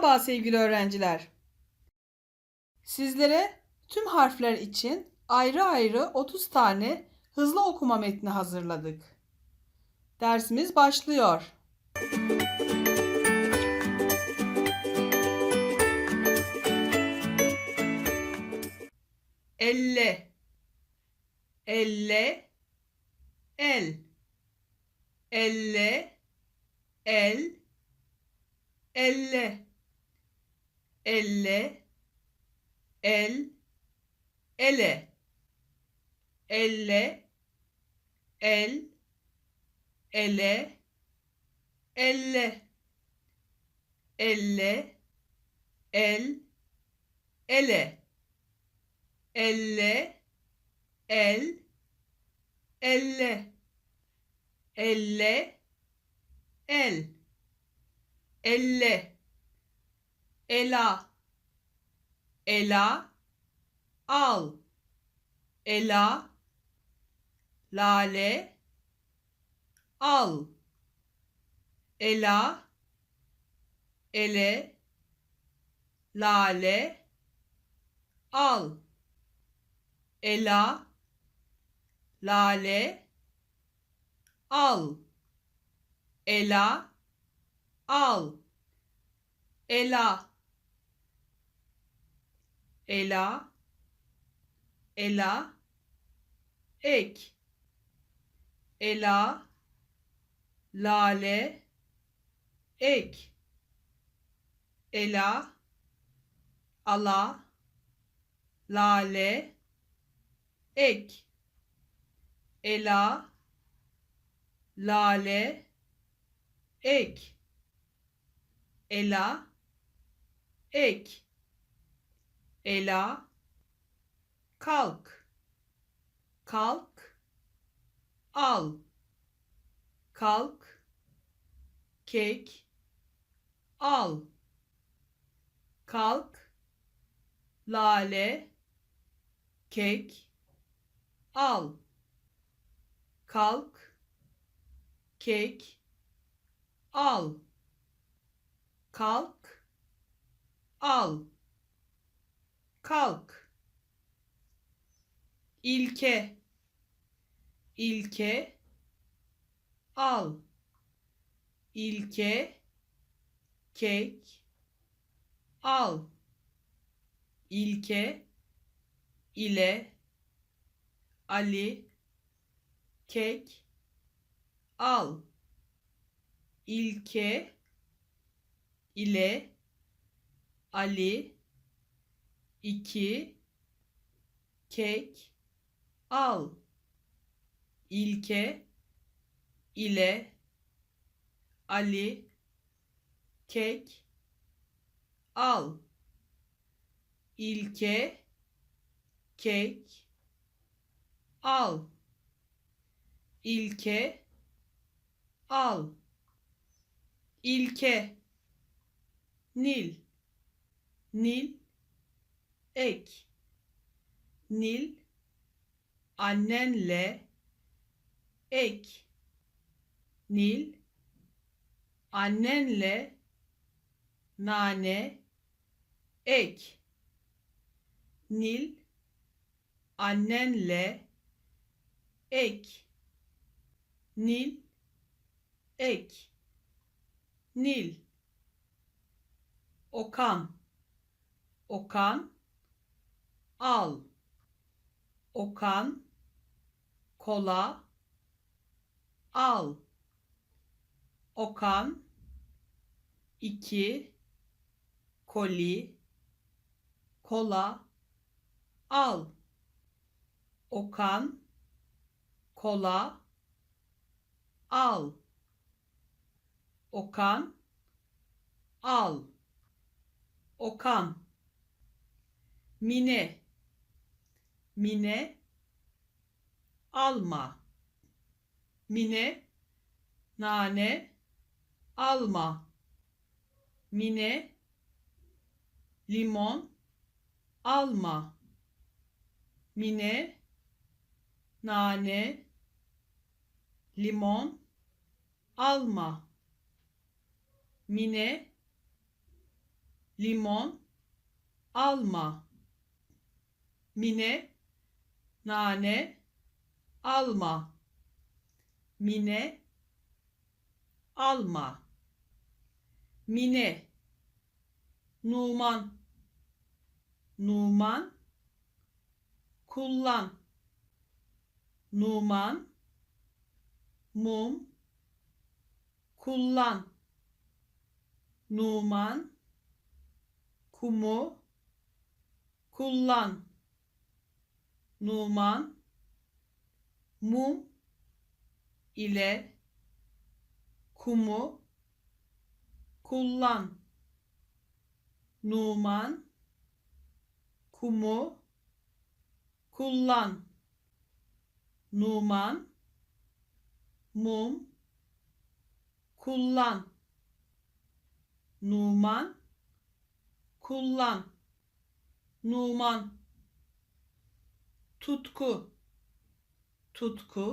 Merhaba sevgili öğrenciler. Sizlere tüm harfler için ayrı ayrı 30 tane hızlı okuma metni hazırladık. Dersimiz başlıyor. Elle Elle El Elle El elle elle el ele elle el ele elle elle el ele elle el elle elle el elle, ela, ela, al, ela, lale, al, ela, ele, lale, al, ela, lale, al, ela, al. Ela ela. Ela. Ek. Ela. Lale. Ek. Ela. Ala. Lale. Ek. Ela. Lale. Ek. Ela, ek, ela, kalk, kalk, al, kalk, kek, al, kalk, lale, kek, al, kalk, kek, al. Kalk. Al kalk. İlke. İlke. Al. İlke. Kek. Al. İlke. İle. Ali. Kek. Al. İlke. İle. Ali iki. Kek. Al. İlke. İle. Ali. Kek. Al. İlke. Kek. Al. İlke. Al. İlke. Nil. Nil ek Nil annenle ek Nil annenle nane ek Nil annenle ek Nil ek Nil. Okan Okan al. Okan. Kola. Al. Okan. İki. Koli. Kola. Al. Okan. Kola. Al. Okan. Al. Okan. Mine Mine alma. Mine nane alma. Mine limon alma. Mine nane limon alma. Mine limon, alma. Mine, nane, alma. Mine, alma. Mine, Numan, Numan, kullan. Numan, mum, kullan. Numan, kumu, kullan. Numan, mum ile kumu kullan. Numan, kumu kullan. Numan, mum kullan. Numan, kullan. Numan, tutku, tutku,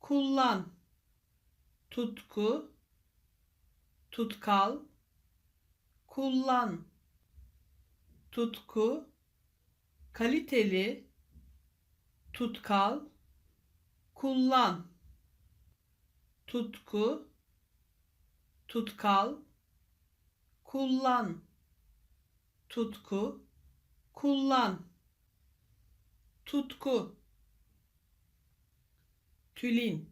kullan. Tutku, tutkal, kullan. Tutku, kaliteli, tutkal, kullan. Tutku, tutkal, kullan. Tutku, kullan. Tutku, tülin,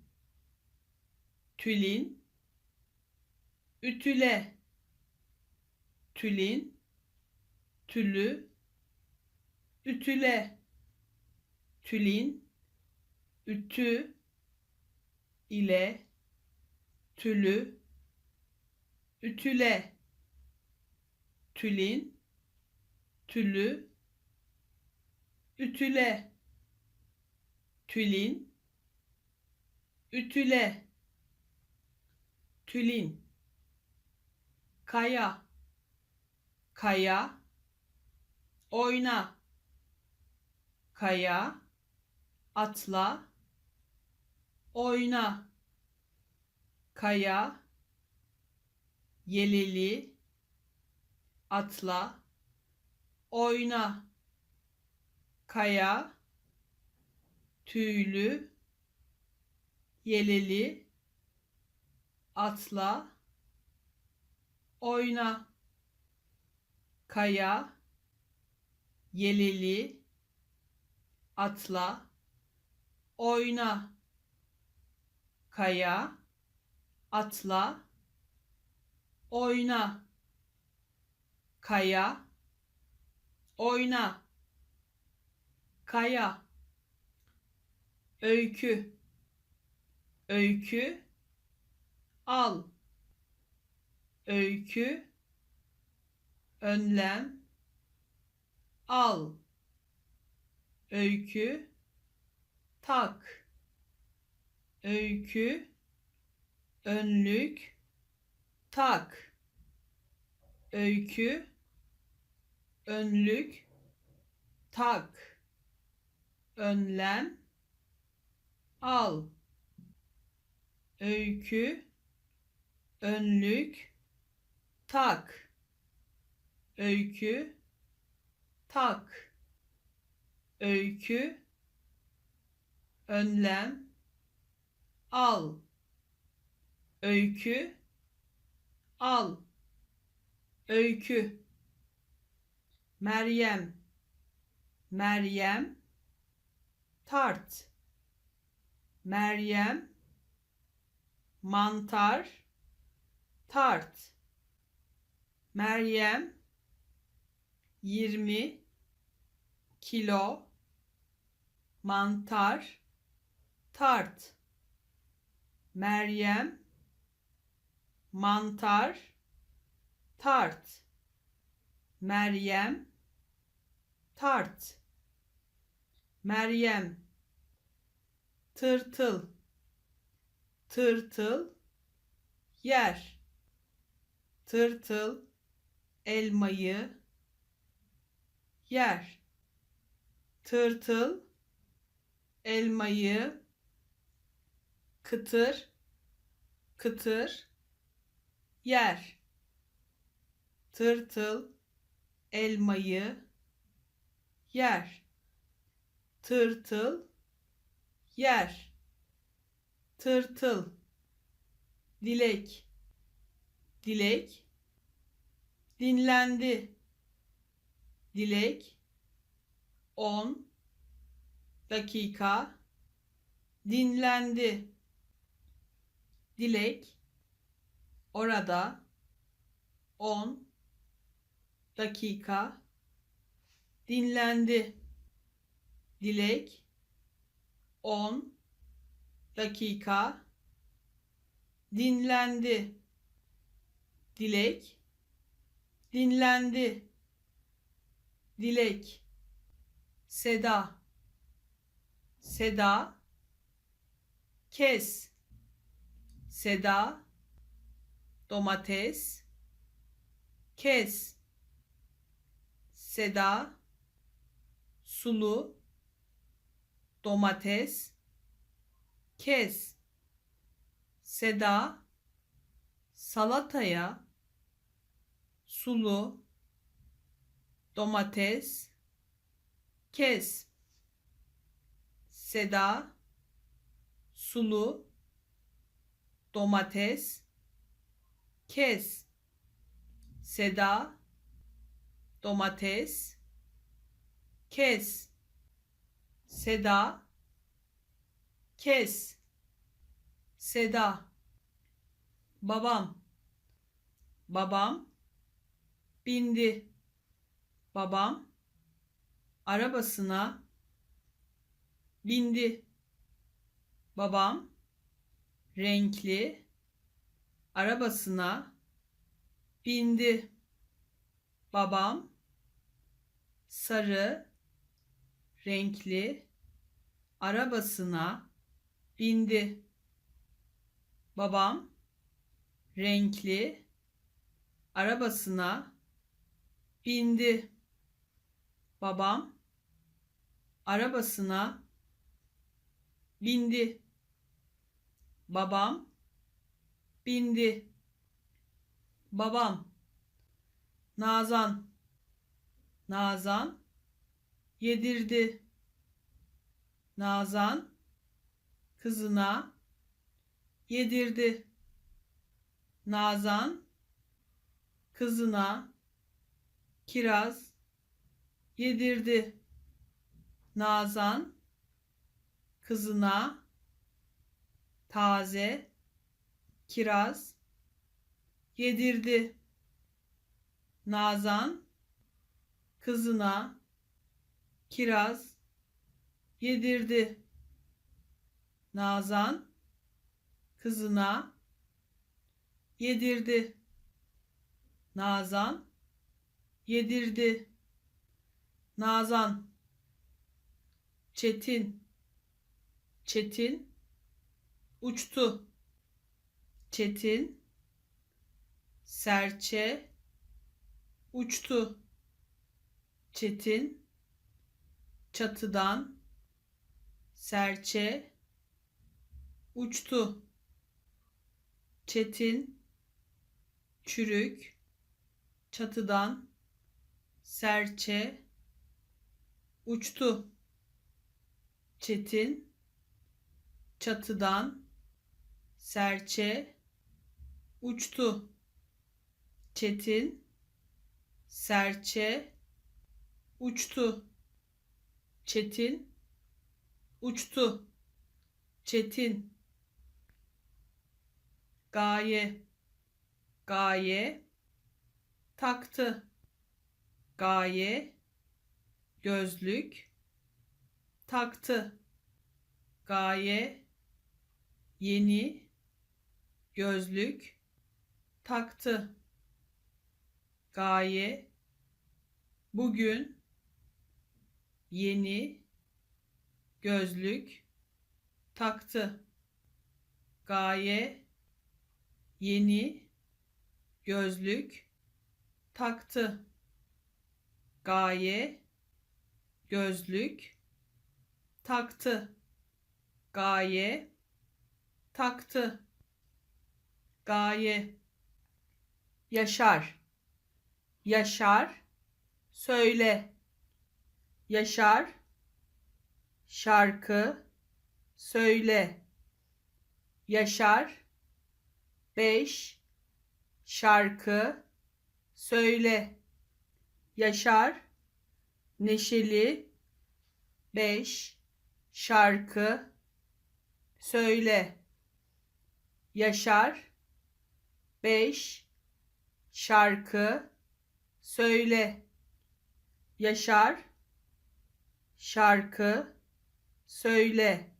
tülin, ütüle, tülin, tülü, ütüle, tülin, ütü. İle, tülü, ütüle, tülin, tülü, ütüle, tülin, ütüle, tülin, kaya, kaya, oyna, kaya, atla, oyna, kaya, yeleli, atla, oyna, kaya, tüylü, yeleli, atla, oyna, kaya, yeleli, atla, oyna, kaya, atla, oyna, kaya, oyna, kaya, öykü, öykü, al, öykü, önlem, al, öykü, tak, öykü, önlük, tak, öykü, önlük, tak, önlem, al, öykü, önlük, tak, öykü, tak, öykü, önlem, al, öykü, al, öykü, Meryem, Meryem, tart, Meryem, mantar, tart, Meryem, 20 kilo. Mantar, tart, Meryem, mantar, tart, Meryem, tart, Meryem, tırtıl, tırtıl, yer, tırtıl, elmayı, yer, tırtıl, elmayı, kıtır, kıtır, yer, tırtıl, elmayı yer. Tırtıl yer. Tırtıl. Dilek. Dilek. Dinlendi. Dilek. 10 dakika dinlendi. Dilek orada 10 dakika dinlendi. Dilek 10 dakika dinlendi. Dilek. Dinlendi. Dilek. Seda. Seda. Kes. Seda. Domates. Kes. Seda. Sulu domates. Kes Seda. Salataya. Sulu. Domates. Kes Seda. Sulu. Domates. Kes Seda. Domates. Kes Seda. Kes. Seda. Babam. Babam. Bindi. Babam. Arabasına. Bindi. Babam. Renkli. Arabasına. Bindi. Babam. Sarı renkli arabasına bindi. Babam renkli arabasına bindi. Babam arabasına bindi. Babam bindi. Babam Nazan Nazan yedirdi. Nazan kızına yedirdi. Nazan kızına kiraz yedirdi. Nazan kızına taze kiraz yedirdi. Nazan kızına kiraz yedirdi. Nazan kızına yedirdi. Nazan yedirdi. Nazan Çetin Çetin uçtu. Çetin serçe uçtu. Çetin çatıdan serçe uçtu. Çetin çürük çatıdan serçe uçtu. Çetin çatıdan serçe uçtu. Çetin serçe uçtu. Çetin. Uçtu. Çetin. Gaye. Gaye. Taktı. Gaye. Gözlük. Taktı. Gaye. Yeni. Gözlük. Taktı. Gaye. Bugün yeni gözlük taktı. Gaye yeni gözlük taktı. Gaye gözlük taktı. Gaye taktı. Gaye Yaşar Yaşar söyle. Yaşar, şarkı, söyle. Yaşar, beş, şarkı, söyle. Yaşar, neşeli, beş, şarkı, söyle. Yaşar, beş, şarkı, söyle. Yaşar, şarkı, söyle.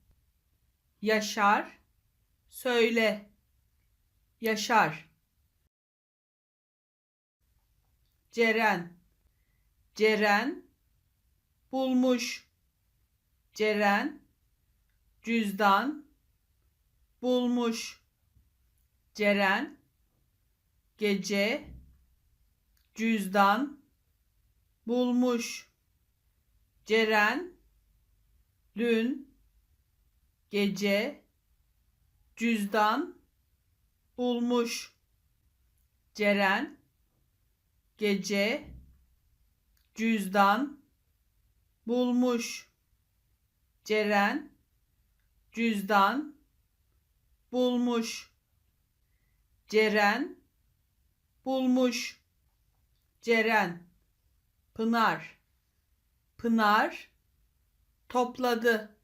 Yaşar, söyle. Yaşar. Ceren, Ceren, bulmuş. Ceren, cüzdan, bulmuş. Ceren, gece, cüzdan, bulmuş. Ceren, dün, gece, cüzdan, bulmuş. Ceren, gece, cüzdan, bulmuş. Ceren, cüzdan, bulmuş. Ceren, bulmuş. Ceren, Pınar, Pınar, topladı.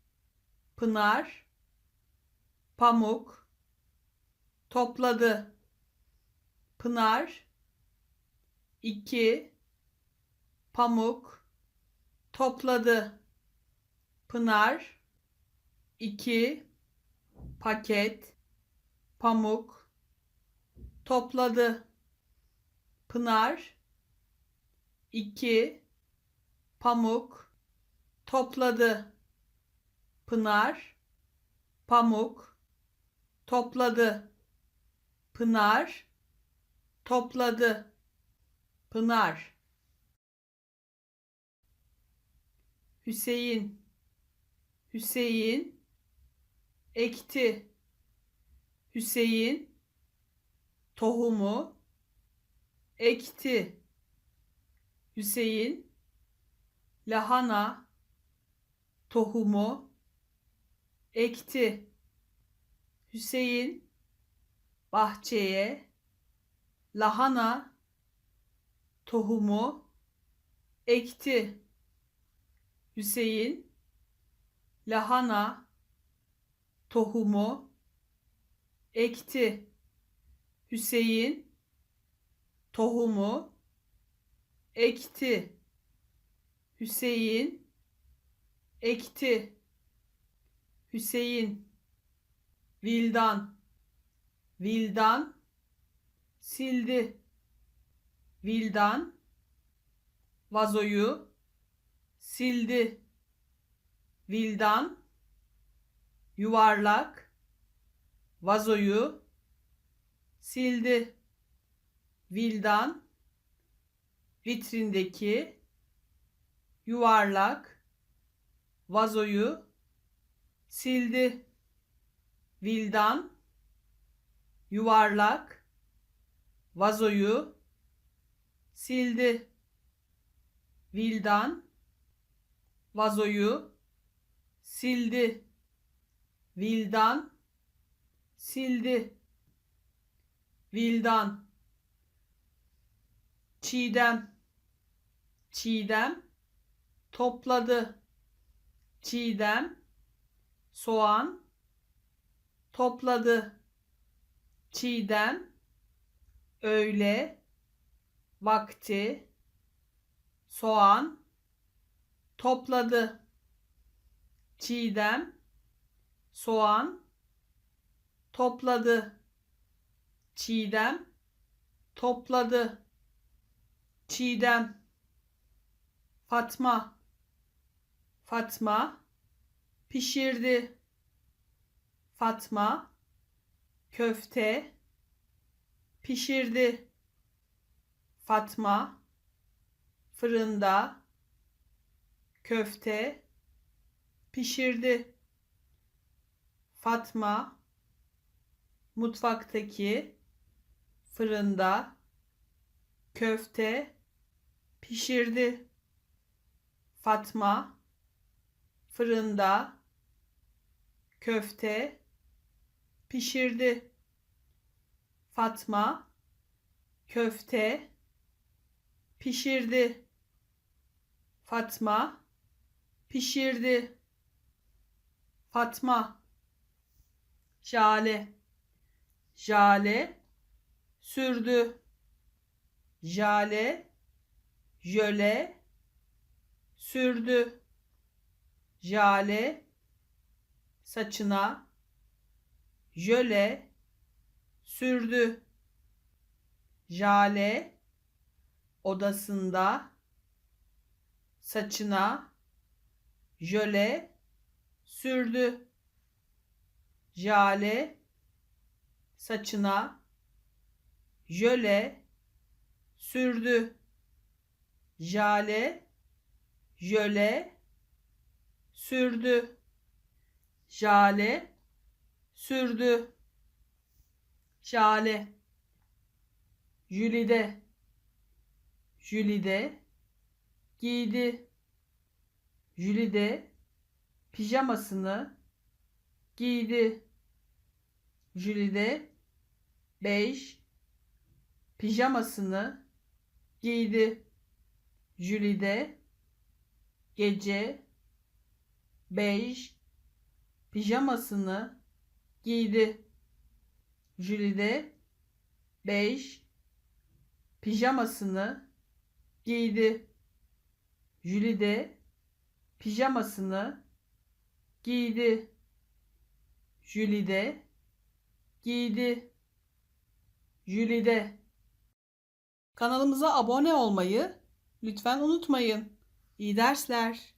Pınar, pamuk, topladı. Pınar, iki, pamuk, topladı. Pınar, iki, paket, pamuk, topladı. Pınar, iki, pamuk, topladı. Pınar, pamuk, topladı. Pınar, topladı. Pınar. Hüseyin, Hüseyin, ekti. Hüseyin, tohumu, ekti. Hüseyin, lahana, tohumu, ekti. Hüseyin, bahçeye, lahana, tohumu, ekti. Hüseyin, lahana, tohumu, ekti. Hüseyin, tohumu, ekti. Hüseyin, ekti. Hüseyin, vildan, vildan, sildi. Vildan, vazoyu, sildi. Vildan, yuvarlak, vazoyu, sildi. Vildan, vitrindeki yuvarlak vazoyu sildi. Vildan yuvarlak vazoyu sildi. Vildan vazoyu sildi. Vildan sildi. Vildan Çiğdem Çiğdem topladı. Çiğdem soğan topladı. Çiğdem öğle vakti soğan topladı. Çiğdem soğan topladı. Çiğdem topladı. Çiğdem Fatma Fatma pişirdi. Fatma köfte pişirdi. Fatma fırında köfte pişirdi. Fatma mutfaktaki fırında köfte pişirdi. Fatma fırında köfte pişirdi. Fatma köfte pişirdi. Fatma pişirdi. Fatma Jale Jale sürdü. Jale jöle sürdü. Jale saçına jöle sürdü. Jale odasında saçına jöle sürdü. Jale saçına jöle sürdü. Jale jöle sürdü. Jale sürdü. Jale Jülide Jülide giydi. Jülide pijamasını giydi. Jülide bej pijamasını giydi. Jülide gece bej pijamasını giydi. Jülide bej pijamasını giydi. Jülide pijamasını giydi. Jülide giydi. Jülide Kanalımıza abone olmayı lütfen unutmayın. İyi dersler.